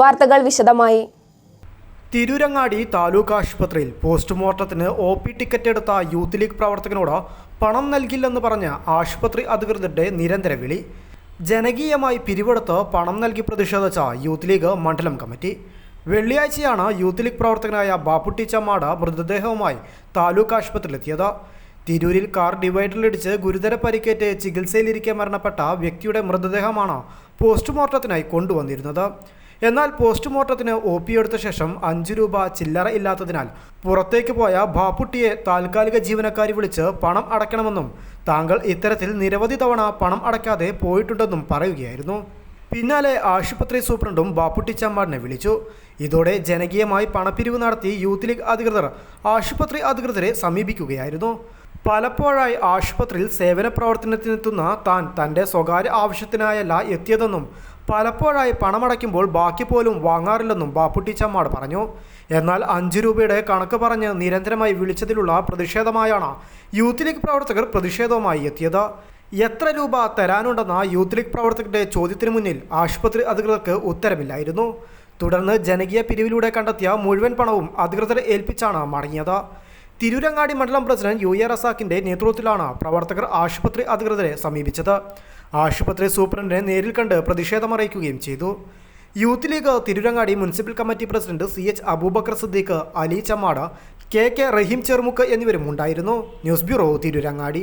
വാർത്തകൾ വിശദമായി. തിരൂരങ്ങാടി താലൂക്ക് ആശുപത്രിയിൽ പോസ്റ്റ്മോർട്ടത്തിന് ഒ പി ടിക്കറ്റ് എടുത്ത യൂത്ത് ലീഗ് പ്രവർത്തകനോട് പണം നൽകില്ലെന്ന് പറഞ്ഞ ആശുപത്രി അധികൃതരുടെ നിരന്തര വിളി. ജനകീയമായി പിരിവെടുത്ത് പണം നൽകി പ്രതിഷേധിച്ച യൂത്ത് ലീഗ് മണ്ഡലം കമ്മിറ്റി. വെള്ളിയാഴ്ചയാണ് യൂത്ത് ലീഗ് പ്രവർത്തകനായ ബാപ്പുട്ടി ചമ്മാട് മൃതദേഹവുമായി താലൂക്ക് ആശുപത്രിയിലെത്തിയത്. തിരൂരിൽ കാർ ഡിവൈഡറിലിടിച്ച് ഗുരുതര പരിക്കേറ്റ് ചികിത്സയിലിരിക്കെ മരണപ്പെട്ട വ്യക്തിയുടെ മൃതദേഹമാണ് പോസ്റ്റ്മോർട്ടത്തിനായി കൊണ്ടുവന്നിരുന്നത്. എന്നാൽ പോസ്റ്റ്മോർട്ടത്തിന് ഒ പി എടുത്ത ശേഷം അഞ്ചു രൂപ ചില്ലറ ഇല്ലാത്തതിനാൽ പുറത്തേക്ക് പോയ ബാപ്പുട്ടിയെ താൽക്കാലിക ജീവനക്കാരി വിളിച്ച് പണം അടയ്ക്കണമെന്നും താങ്കൾ ഇത്തരത്തിൽ നിരവധി തവണ പണം അടയ്ക്കാതെ പോയിട്ടുണ്ടെന്നും പറയുകയായിരുന്നു. പിന്നാലെ ആശുപത്രി സൂപ്രണ്ടും ബാപ്പുട്ടി ചമ്മാടിനെ വിളിച്ചു. ഇതോടെ ജനകീയമായി പണപ്പിരിവ് നടത്തി യൂത്ത് ലീഗ് അധികൃതർ ആശുപത്രി അധികൃതരെ സമീപിക്കുകയായിരുന്നു. പലപ്പോഴായി ആശുപത്രിയിൽ സേവന പ്രവർത്തനത്തിനെത്തുന്ന താൻ തന്റെ സ്വകാര്യ ആവശ്യത്തിനായല്ല എത്തിയതെന്നും പലപ്പോഴായി പണമടയ്ക്കുമ്പോൾ ബാക്കി പോലും വാങ്ങാറില്ലെന്നും ബാപ്പുട്ടി ചമ്മാട് പറഞ്ഞു. എന്നാൽ അഞ്ച് രൂപയുടെ കണക്ക് പറഞ്ഞ് നിരന്തരമായി വിളിച്ചതിലുള്ള പ്രതിഷേധമായാണ് യൂത്ത് ലീഗ് പ്രവർത്തകർ പ്രതിഷേധവുമായി എത്തിയത്. എത്ര രൂപ തരാനുണ്ടെന്ന യൂത്ത് ലീഗ് പ്രവർത്തകരുടെ ചോദ്യത്തിന് മുന്നിൽ ആശുപത്രി അധികൃതർക്ക് ഉത്തരമില്ലായിരുന്നു. തുടർന്ന് ജനകീയ പിരിവിലൂടെ കണ്ടെത്തിയ മുഴുവൻ പണവും അധികൃതരെ ഏൽപ്പിച്ചാണ് മടങ്ങിയത്. തിരൂരങ്ങാടി മണ്ഡലം പ്രസിഡന്റ് യു എ റസാക്കിന്റെ നേതൃത്വത്തിലാണ് പ്രവർത്തകർ ആശുപത്രി അധികൃതരെ സമീപിച്ചത്. ആശുപത്രി സൂപ്രണ്ടിനെ നേരിൽ കണ്ട് പ്രതിഷേധമറിയിക്കുകയും ചെയ്തു. Youth league Tirurangadi municipal committee president C H Aboobacker Siddique Ali Chemmad K K Raheem Cherumukku എന്നിവരും ഉണ്ടായിരുന്നു. News bureau Tirurangadi.